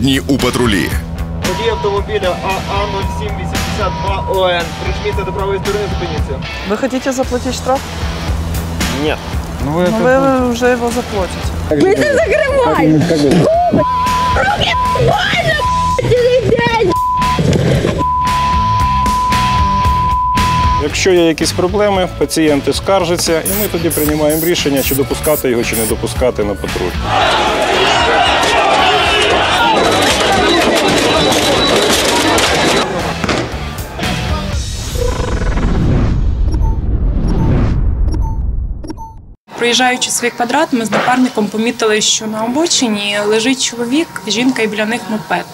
Сьогодні у патрулі Водій автомобіля АА0782ОН. Прижміться до правої сторони, зупиніться. Вы хотите заплатить штраф? Ні. Ну вы уже его заплатите. Якщо є якісь проблеми, пацієнти скаржаться, і ми тоді приймаємо рішення, чи допускати його, чи не допускати на патруль. Проїжджаючи свій квадрат, ми з напарником помітили, що на обочині лежить чоловік, жінка і біля них мопед.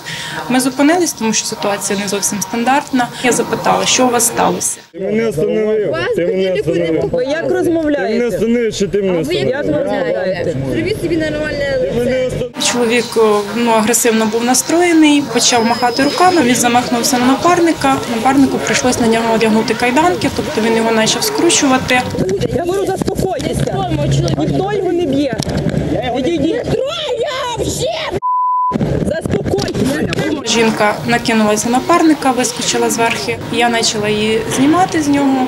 Ми зупинились, тому що ситуація не зовсім стандартна. Я запитала, що у вас сталося. Ти мене остановив. Ти мене остановив. Ви як Ти мене розмовляєте? остановив, що ти мене Ви як розмовляєте? Зробіть собі нормальне лице. Чоловік ну, агресивно був настроєний, почав махати руками. Він замахнувся на напарника. Напарнику прийшлось на нього одягнути кайданки, тобто він його почав скручувати. Я говорю, заспокойтеся. Ніхто його не б'є. Жінка накинулася на парника, вискочила зверхи. Я почала її знімати з нього.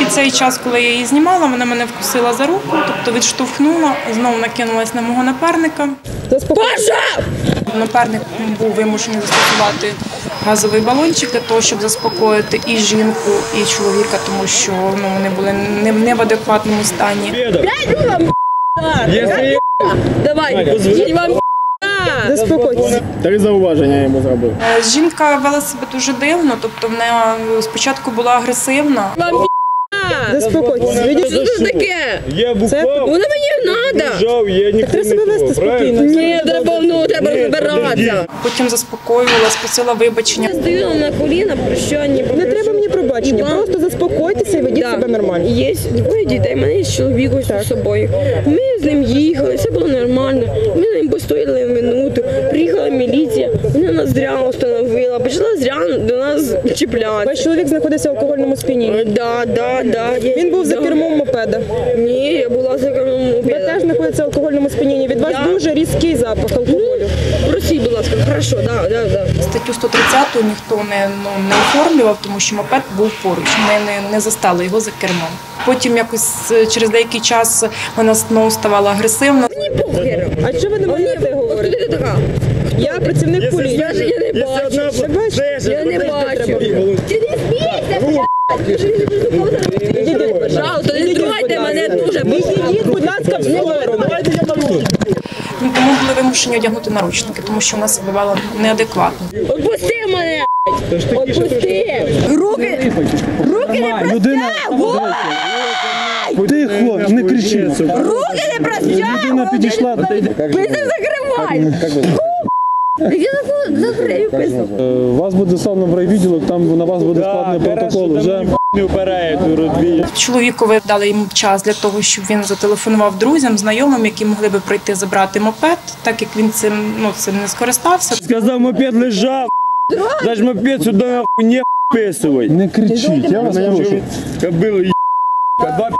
І цей час, коли я її знімала, вона мене вкусила за руку, тобто відштовхнула, знову накинулася на мого напарника. Заспокойтеся. Напарник був вимушений застосувати газовий балончик для того, щоб заспокоїти і жінку, і чоловіка, тому що ну, вони були не, не в адекватному стані. Якщо є Давай, їдь вам Заспокойтеся. Три зауваження я йому зробив. Е, Жінка вела себе дуже дивно, тобто вона спочатку була агресивна. Заспокойтеся. Відійдіть. Що це таке? Я бухав, Воно мені не треба. жав, я ніхто треба себе не вести трогав, правильно? спокійно. Ні, треба, ну, треба Ні, розбиратися. Потім заспокоювала, спросила вибачення. Я стою на коліна, прощання. Не треба пробачення. Просто заспокойтеся і ведіть Да. себе нормально. Є двоє дітей, в мене є чоловік ось з собою. Ми з ним їхали, все було нормально. Ми з ним постояли минуту. Приїхала міліція, вона нас зря встановила, почала зря до нас чіплятися. Ваш чоловік знаходився в алкогольному сп'янінні. Да, да, да. Він був за кермом мопеда. Ні, я була за кермом Ви мопеда. теж знаходиться в алкогольному сп'янінні. Від вас Да. дуже різкий запах алкоголю. Просіть, будь ласка, хорошо, да, да, да. Статтю 130 ніхто не, ну, не оформлював, тому що мопед був поруч. Ми не, не застали його за кермом. Потім якось е, через деякий час вона знову ставала агресивно. Мені похер. А що ви не Хто говорити? така? Я працівник поліції. я не бачу. Я не бачу. Через Ти не смійся, Відійдіть, Пожалуйста, не трогайте мене дуже. Відійдіть, будь ласка, в сторону. Ну, Тому були вимушені одягнути наручники, тому що вона себе вела неадекватно. Отпусти мене! Отпусти! Руки! Руки не простягуй! Тихо, не кричіть. Руки не простягуй! Людина підійшла. Ви це закривай! Я. Вас буде доставлено в райвідділок, там на вас буде складений протокол. Вже. Чоловікові дали йому час для того, щоб він зателефонував друзям, знайомим, які могли би прийти забрати мопед, так як він цим ну цим не скористався. Сказав, мопед лежав. Даж мопед сюди не вписувай. не кричіть, я вас прошу. Кобилу. Два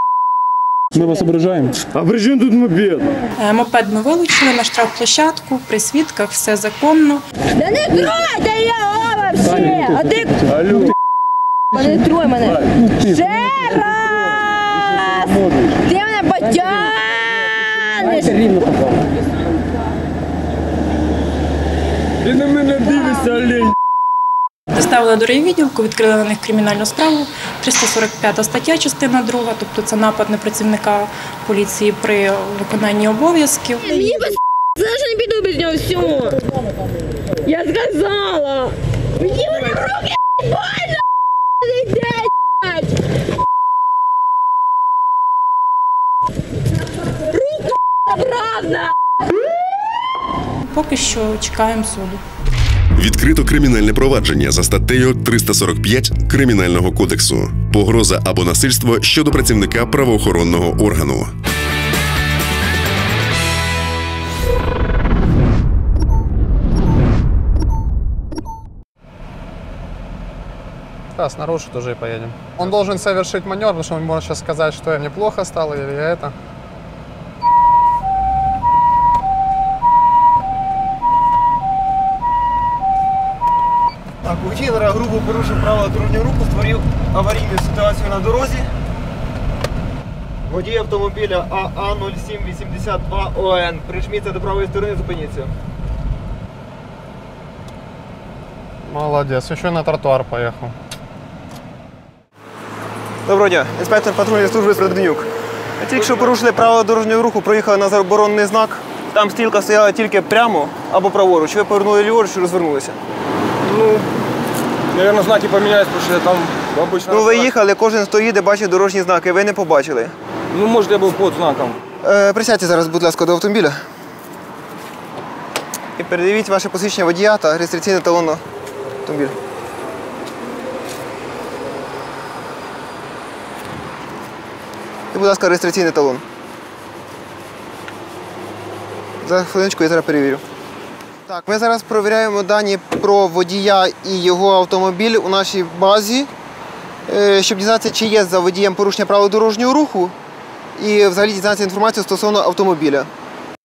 Ми вас ображаємо. А при чому тут мопед? Е, Мопед ми вилучили на штрафплощадку, при свідках все законно. Да не тройте його вообще! А ти Алло. не трой мене! Ще раз! Ти мене потягнеш! Ти на мене дивишся, олень. Доставили до відділку, відкрили на них кримінальну справу. 345 стаття, частина друга, тобто це напад на працівника поліції при виконанні обов'язків. Мені без зараз не піду без нього всього. Я сказала. Мені вони руки больно йде. Правда. Поки що чекаємо суду. Відкрито кримінальне провадження за статтею 345 Кримінального кодексу погроза або насильство щодо працівника правоохоронного органу. Да, снаружи тоже и поедем. Он должен совершить маневр, потому что он может сейчас сказать, что я мне плохо стало или я это. Ділера грубо порушив правила дорожнього руху, створив аварійну ситуацію на дорозі. Водій автомобіля АА0782ОН. Прижміться до правої сторони, зупиніться. Молодец, еще на тротуар поехал. Доброго дня, інспектор патрульної служби Фреденюк. Тільки що порушили правила дорожнього руху, проїхали на заборонений знак. Там стрілка стояла тільки прямо або праворуч. Ви повернули ліворуч і розвернулися. Ну, наверное, знаки поменялись, потому что там обычно... Ну ви їхали, кожен стоїть, де бачить дорожні знаки, ви не побачили. Ну, может, я был под знаком. Е, присядьте зараз, будь ласка, до автомобіля. І передивіть ваше посвідчення водія та реєстраційний талон на автомобіль. І, будь ласка, реєстраційний талон. За хвилиночку я зараз перевірю. Так, ми зараз перевіряємо дані про водія і його автомобіль у нашій базі, е, щоб дізнатися, чи є за водієм порушення правил дорожнього руху і взагалі дізнатися інформацію стосовно автомобіля.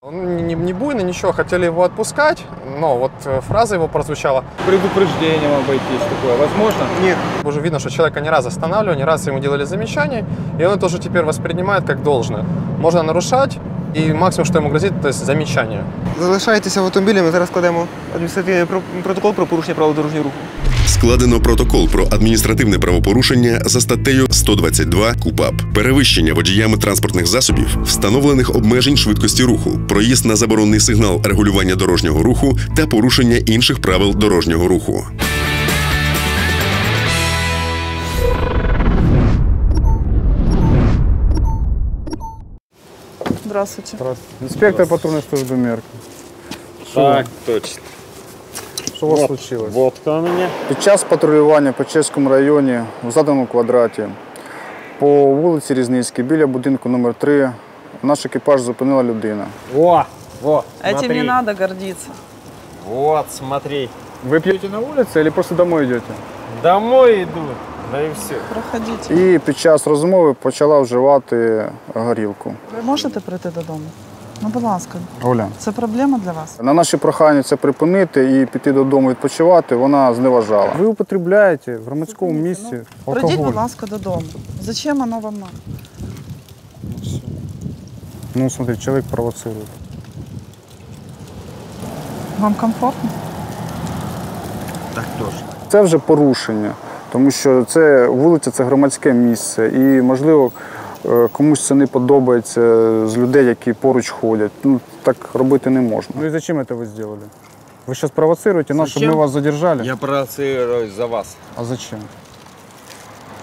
Он не, не, не буйный, ничего, хотели его отпускать, но вот э, фраза его прозвучала. Предупреждением обойтись такое. Возможно? Ні. Уже видно, что человека не раз останавливали, не раз ему делали замечания, и он это уже теперь воспринимает как должное. Можно нарушать, и максимум, что ему грозит, то есть замечание. Залишайтеся в автомобілі, ми зараз складемо адміністративний про- протокол про порушення правил дорожнього руху. Складено протокол про адміністративне правопорушення за статтею 122 КУПАП, перевищення водіями транспортних засобів, встановлених обмежень швидкості руху, проїзд на заборонний сигнал регулювання дорожнього руху та порушення інших правил дорожнього руху. Здравствуйте. Інспектор патрульної служби Мерка. Так, точно. Що у вас случилось? Водка у меня. Під час патрулювання по Чеському районі у заданому квадраті по вулиці Різницькій біля будинку номер 3 наш екіпаж зупинила людина. Во, во, Этим смотри. не надо гордиться. Вот, смотри. Ви п'єте на вулиці або просто домой йдете? Домой иду. Да и все. Проходите. І під час розмови почала вживати горілку. Ви можете прийти додому? Ну, будь ласка, Оля. це проблема для вас? На наші прохання це припинити і піти додому відпочивати, вона зневажала. Ви употребляєте в громадському місці Пройдіть, будь ласка, додому. Зачем воно вам надо? Ну, смотри, чоловік провоцирує. Вам комфортно? Це вже порушення, тому що це вулиця це громадське місце, і можливо е, комусь це не подобається з людей, які поруч ходять. Ну так робити не можна. Ну і зачем це ви зробили? Ви зараз провоцируєте нас, щоб ми вас задержали? Я провоцирую за вас. А зачем?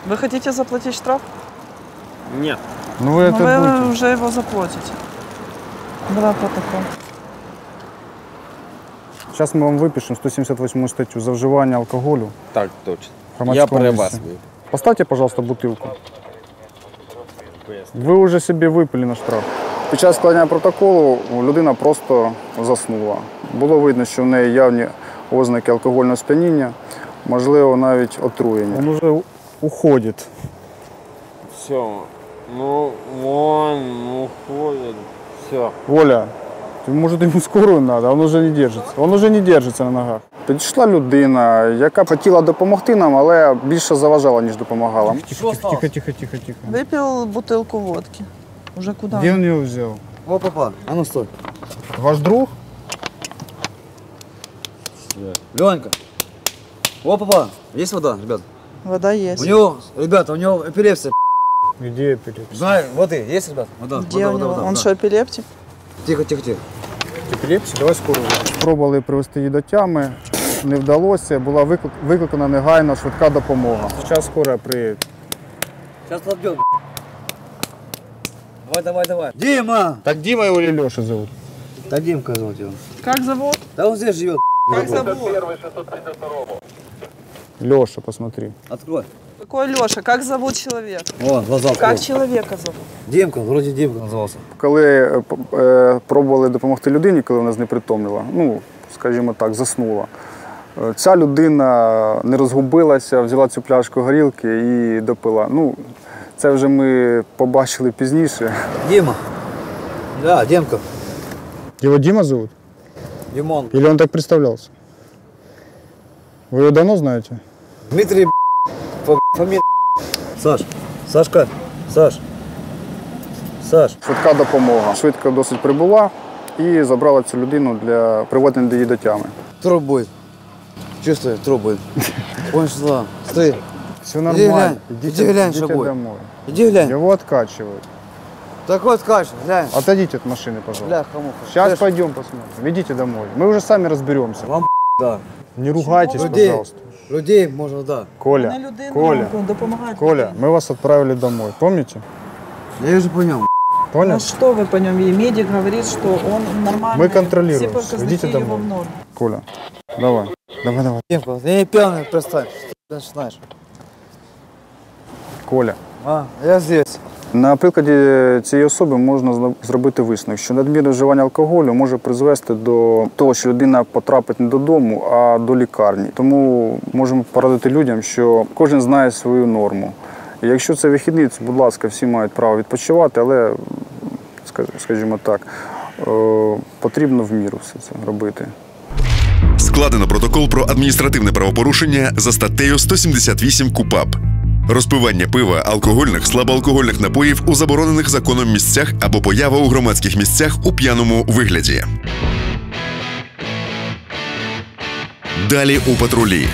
Ви хочете заплатити штраф? Нет. Ну ви Ну, ви будете. вже його заплатите. Давай протокол. Зараз ми вам випишемо 178 статтю за вживання алкоголю. Так, точно. Я при вас. Поставте, пожалуйста, бутилку. Ви вже собі випили на штраф. Під час складання протоколу людина просто заснула. Було видно, що в неї явні ознаки алкогольного сп'яніння, можливо, навіть отруєння. Він вже уходить. Все. Ну, вон, уходит. Все. Оля, може йому скорую треба, він вже не держиться. Він вже не держиться на ногах. Підійшла людина, яка хотіла допомогти нам, але більше заважала, ніж допомагала. Тихо, тихо, тихо, тихо, тихо, тихо. Випив бутилку водки. Уже куди? Де він його взяв? О, папа, а ну стой. Ваш друг? Ленька. О, папа, есть вода, ребят? Вода є. У него, ребята, у него эпилепсия. Где епілепсія? Знаю, вот и, есть, ребят? Вода, Де вода, у вода, нього? вода, Он да. що, епілептик? Тихо, тихо, тихо. Епілепсія? Давай скоро. Спробували привести її до тями, не вдалося, була виклик- викликана негайна швидка допомога. Зараз скоро приїде. Сейчас подбьем. Давай, давай, давай. Дима! Так Дима його Льоша зовут. Да Димка зовут его. Как зовут? Да он здесь живет. Как зовут? Льоша, посмотри. Открой. Какой Леша? Как зовут человека? Вон, глаза Как открой. человека зовут? Димка, вроде Димка назывался. Коли е, е, пробували допомогти людині, коли вона знепритомніла, ну, скажімо так, заснула. е, Ця людина не розгубилася, взяла цю пляшку горілки і допила. Ну, це вже ми побачили пізніше. Дима. Да, Демка. Его Дима зовут? Димон. Или он так представлялся? Вы его давно знаете? Дмитрий, б***ь, по фамилии. Саш. Сашка. Саш. Саш. Швидка допомога. Швидко досить прибула і забрала цю людину для приведення її до тями. Труп будет. Чувствую, труп будет. Понял, что Стой. Все Иди нормально. глянь. Идите, Иди глянь, идите что будет. домой. Иди глянь. Его откачивают. Так вот скажешь, глянь. Отойдите от машины, пожалуйста. Бля, хамуха. Сейчас Слышь, пойдем посмотрим. Идите домой. Мы уже сами разберемся. Вам да. Не ругайтесь, Людей, пожалуйста. людей можно, да. Коля, Коля, допомагати. Коля, мы вас отправили домой. Помните? Я уже понял. Понял? А что вы по нем? И медик говорит, что он нормальный. Мы контролируем. Все показники Идите его домой. в норме. Коля, давай. Давай, давай. Демка, ты не пьяный, представь. Ты знаешь. Коля. А, я здесь. На прикладі цієї особи можна зробити висновок, що надмірне вживання алкоголю може призвести до того, що людина потрапить не додому, а до лікарні. Тому можемо порадити людям, що кожен знає свою норму. І якщо це вихідний, будь ласка, всі мають право відпочивати, але, скажімо так, е, потрібно в міру все це робити. Складено протокол про адміністративне правопорушення за статтею 178 КУПАП. Розпивання пива, алкогольних, слабоалкогольних напоїв у заборонених законом місцях або поява у громадських місцях у п'яному вигляді. Далі у патрулі.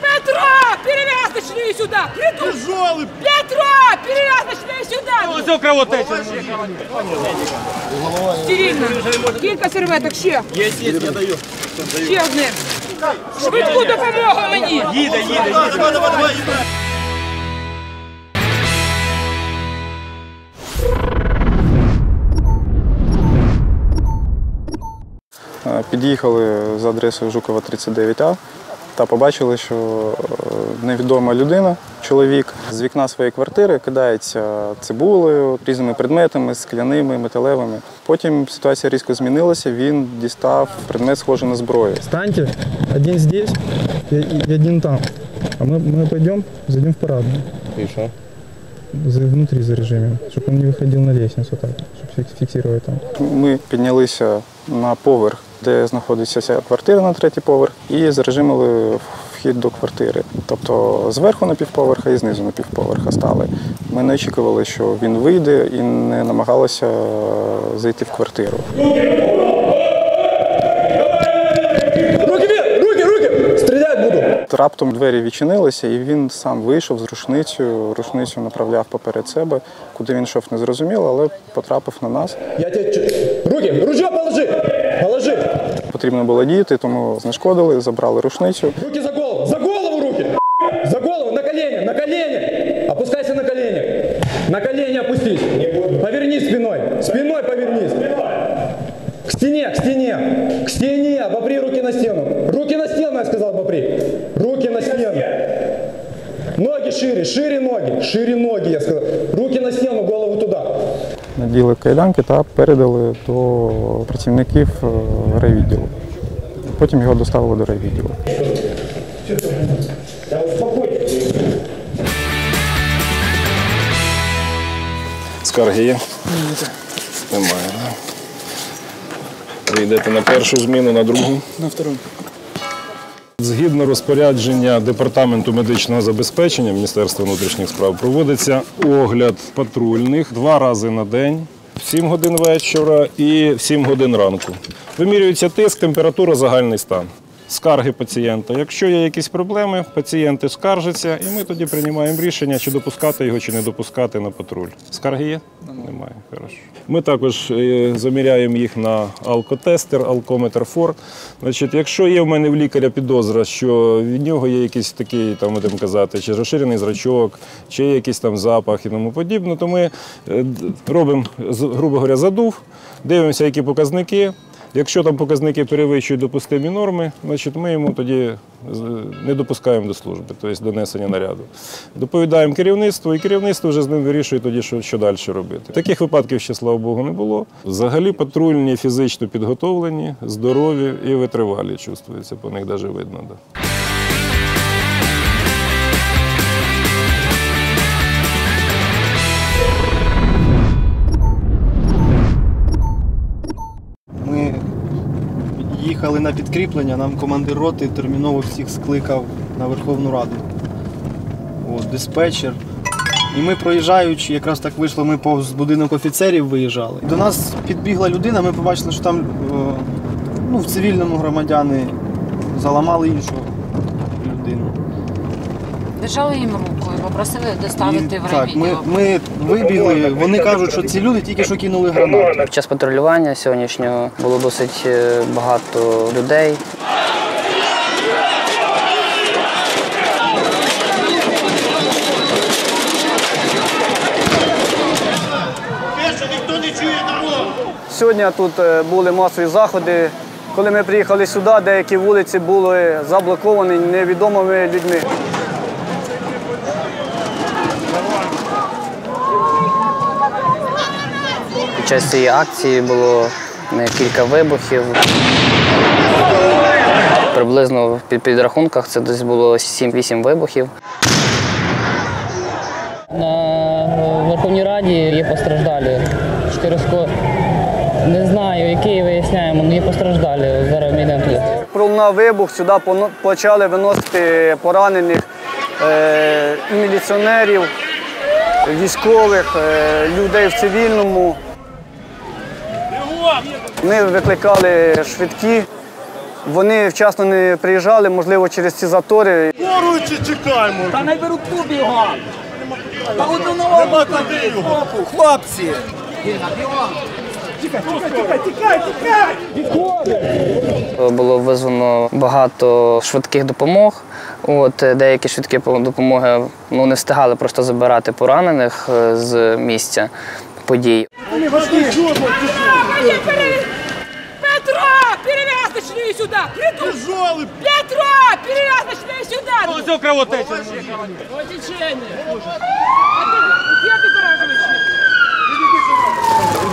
Петро, перевязочные сюда! Петро! Петро, перевязочные сюда! Все кровотечь! Стерильно. Кілька серветок ще. Є, є, я даю. Ще одне. Швидку допомогу мені. Їде, їде, їде. Е, Під'їхали за адресою Жукова 39А та побачили, що е, невідома людина, чоловік, з вікна своєї квартири кидається цибулею, різними предметами, скляними, металевими. Потім ситуація різко змінилася. Він дістав предмет, схожий на зброю. Встаньте, один здесь и, и- и один там. А мы, мы пойдем, зайдем в парадную. І що? За, внутри зарежимем, чтобы он не выходил на лестницу так, чтобы фиксировать там. Ми піднялися на поверх, де знаходиться ця квартира на третій поверх, і зарежимили вхід до квартири. Тобто зверху на півповерха і знизу на півповерха стали. Ми не очікували, що він вийде і не намагалися е, зайти в квартиру. Раптом двері відчинилися, і він сам вийшов з рушницею, рушницю направляв поперед себе. Куди він йшов, не зрозуміло, але потрапив на нас. Я тебе... Руки! Положи! Потрібно було діяти, тому знешкодили, забрали рушницю. Руки за голову! За голову руки! За голову! На колени! На колени! Опускайся на колени! На колени опустись! Повернись спиной! Спиной повернись! К стене, к стене! К стене! Обопри руки на стену! Руки на стену, я сказал, обопри! Руки на стену! Ноги шире, шире ноги, шире ноги, я сказал. Руки на стену, голову. Наділи кайданки та передали до працівників е, райвідділу. Потім його доставили до райвідділу. Скарги є? Немає. да? Ви йдете на першу зміну, на другу? На втором. Згідно розпорядження Департаменту медичного забезпечення Міністерства внутрішніх справ проводиться огляд патрульних два рази на день, в 7 годин вечора і в 7 годин ранку. Вимірюється тиск, температура, загальний стан. Скарги пацієнта. Якщо є якісь проблеми, пацієнти скаржаться, і ми тоді приймаємо рішення, чи допускати його, чи не допускати на патруль. Скарги є? Немає. Хорошо. Ми також е, заміряємо їх на алкотестер, алкометр Форд. Значить, якщо є в мене в лікаря підозра, що від нього є якийсь такий, там будемо казати, чи розширений зрачок, чи є якийсь там запах і тому подібне, то ми е, робимо, грубо говоря, задув, дивимося, які показники. Якщо там показники перевищують допустимі норми, значить ми йому тоді з- не допускаємо до служби, тобто донесення наряду. Доповідаємо керівництву, і керівництво вже з ним вирішує тоді, що, що далі робити. Таких випадків ще, слава Богу, не було. Взагалі патрульні фізично підготовлені, здорові і витривалі чувствується, по них навіть видно. Да. Їхали на підкріплення, нам командир роти терміново всіх скликав на Верховну Раду. От, диспетчер. І ми проїжджаючи, якраз так вийшло, ми повз будинок офіцерів виїжджали. До нас підбігла людина, ми побачили, що там е, ну, в цивільному громадяни заламали іншу людину. Держали їм руку і попросили доставити в Так, ми, ми вибігли, вони кажуть, що ці люди тільки що кинули гранату. Під час патрулювання сьогоднішнього було досить е, багато людей. Сьогодні тут е, були масові заходи. Коли ми приїхали сюди, деякі вулиці були заблоковані невідомими людьми. Під час цієї акції було е, кілька вибухів. Приблизно в підрахунках це десь було 7-8 вибухів. На Верховній Раді є постраждалі. Чотирисько не знаю, які виясняємо, але є постраждалі. Зараз ми йдемо туди. Пролунав вибух, сюди почали виносити поранених е, міліціонерів, військових, е, людей в цивільному. Ми викликали швидкі. Вони вчасно не приїжджали, можливо, через ці затори. Поруючи чекаємо. Та не беруть ту бігом. Та одного куди. Хлопці. Тікай, тікай, тікай, тікай. Було визвано багато швидких допомог. От, е, деякі швидкі допомоги ну, не встигали просто забирати поранених е, з місця подій. Петро, перевязочные сюда! Тяжелый! Петро, перевязочные сюда! Ну, все кровотечение. Кровотечение. Где ты зараживаешься?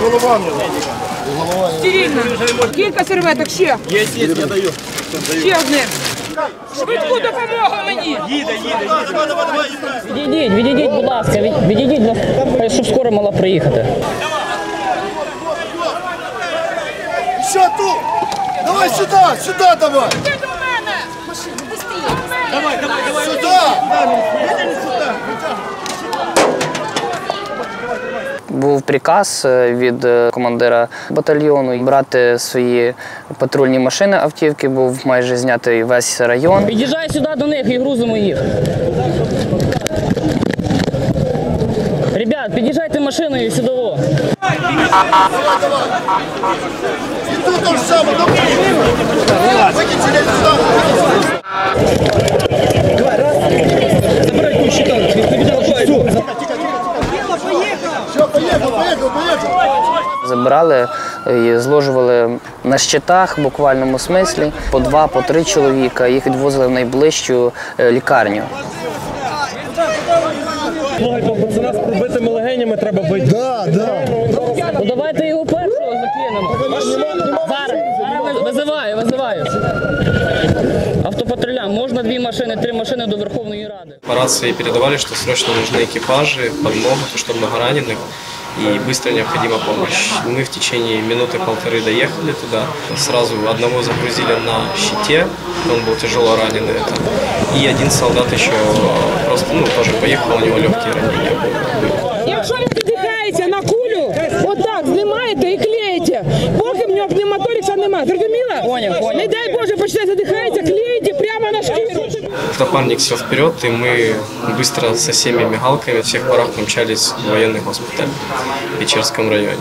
Голова мені. Стерильно. Кілька серветок ще. Є, є, я даю. Ще одне. Швидку допомогу мені. Їде, їде, їде. Відійдіть, відійдіть, будь ласка, від- відійдіть, будь ласка, щоб скоро мала приїхати. Що тут? Давай сюди, сюди давай. Давай, давай, давай. Сюди. Був приказ е, від е, командира батальйону брати свої патрульні машини автівки, був майже знятий весь район. Під'їжджай сюди до них і грузимо їх. Ребят, під'їжджайте машиною сюди. Тут то ж саме. Викинь сюди Все, поїхав, поїхав, поїхав. Забирали і зложували на щитах в буквальному смислі по два, по три чоловіка. Їх відвозили в найближчу е, лікарню. Пробитими легенями треба бити. Да, да. Ну давайте Автопатрулям, можна дві машини, три машини до Верховної Ради. По рации передавали, что срочно нужны экипажи, подмога, то что много раненых и быстро необходима помощь. Мы в течение минуты-полторы доехали туда. Сразу одного загрузили на щите, он был тяжело раненый. Это. И один солдат еще просто, ну, тоже поехал, у него легкие ранения были. Якщо він піддихається на кулю, отак знімаєте і клеїте. клеїте. Поки в нього пневмоторикса нема. Зрозуміла? Поняв, поняв. Не дай Боже, почне задихається, клеїте прямо на шкіру. Напарник сел вперед, и мы быстро со всеми мигалками, всех парах помчались в военный госпиталь в Печерском районе.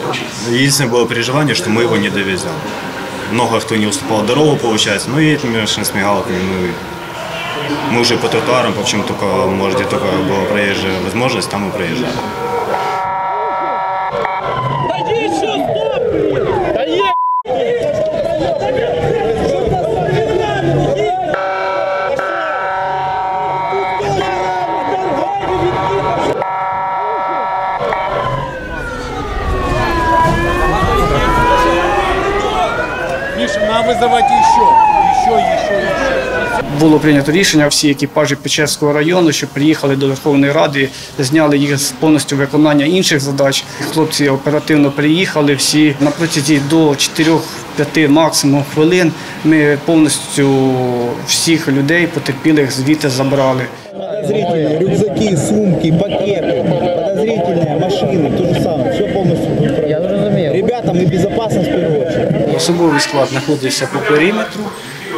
Единственное было переживание, что мы его не довезем. Много кто не уступал дорогу, получается. Ну, едем, конечно, с мигалками. Мы, мы уже по тротуарам, по чем только, может, где только была проезжая возможность, там мы проезжали. Миша, надо вызывать еще. Еще, еще, еще. Було прийнято рішення всі екіпажі Печерського району, що приїхали до Верховної Ради, зняли їх з повністю виконання інших задач. Хлопці оперативно приїхали всі на протязі до 4-5 максимум хвилин. Ми повністю всіх людей потерпілих звідти забрали. Подозрительные рюкзаки, сумки, пакеты, подозрительные машины, то же самое, все полностью. Я разумею. Ребятам и безопасность в первую очередь. Особовий склад знаходився по периметру,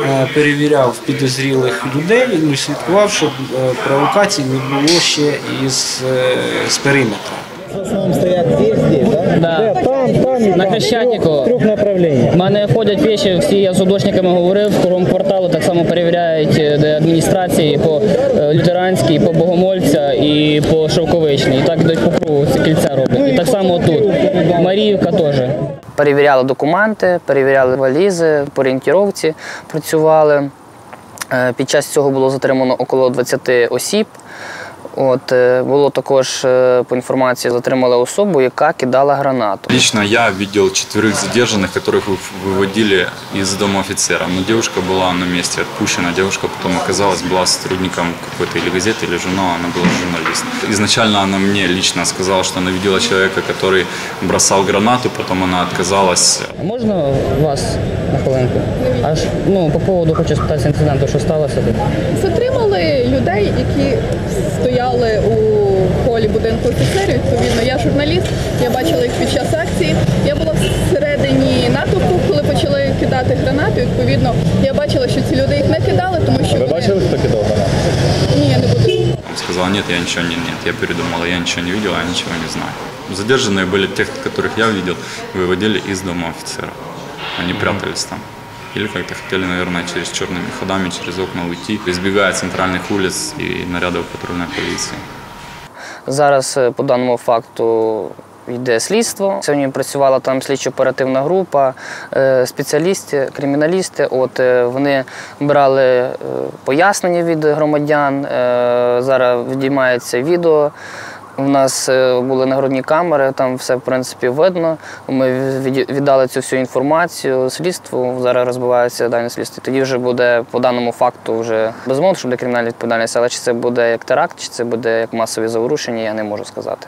е, перевіряв підозрілих людей ну, і слідкував, щоб е, провокацій не було ще із, е, з периметра. В основном стоят здесь, здесь, да? Да. Там, там На там. Хрещатику. Трьох направлениях. У мене ходять віші, всі я з художниками говорив, в кругом кварталу так само перевіряють е, де адміністрації по е, лютеранській, по Богомольця і по Шовковичній. І так йдуть по кругу, ці кільця роблять. І так само тут. Маріївка теж. Перевіряли документи, перевіряли валізи, по орієнтіровці працювали. Е, Під час цього було затримано около 20 осіб. От, е, було також е, по інформації затримали особу, яка кидала гранату. Лично я видел четверых задержанных, которых вы- выводили из дома офицера. Но девушка была на месте отпущена. Девушка потом оказалась, была сотрудником какой-то или газеты, или журнала, она была журналист. Изначально она мне лично сказала, что она видела человека, который бросал гранату, потом она отказалась. Можна вас на хвилинку? Аж ну по поводу хочу спитатися інциденту, що сталося тут. Затримали людей, які стояли у холі будинку офіцерів. Відповідно, я журналіст, я бачила їх під час акції. Я була всередині натовпу, коли почали кидати гранати. Відповідно, я бачила, що ці люди їх не кидали, тому що Вы вони... бачили, кто кидал гранату? ні, я не буду. Он сказал, нет, я ничего не, нет, я передумала, я ничего не видела, я ничего не знаю. Задержанные были тех, которых я видел, выводили из дома офицера. Они прятались там. Или как-то хотели, наверное, через черными ходами, через окна уйти, избегая центральных улиц и нарядов патрульной полиции. Зараз е, по даному факту йде слідство. Сьогодні працювала там слідчо-оперативна група, е, спеціалісти, криміналісти. От е, вони брали пояснення від громадян. Зараз відіймається відео. У нас е, були нагрудні камери, там все в принципі видно. Ми віддали цю всю інформацію слідству. Зараз розбивається дані слідство. Тоді вже буде по даному факту вже безумовно, що буде кримінальна відповідальність, але чи це буде як теракт, чи це буде як масові заворушення, я не можу сказати.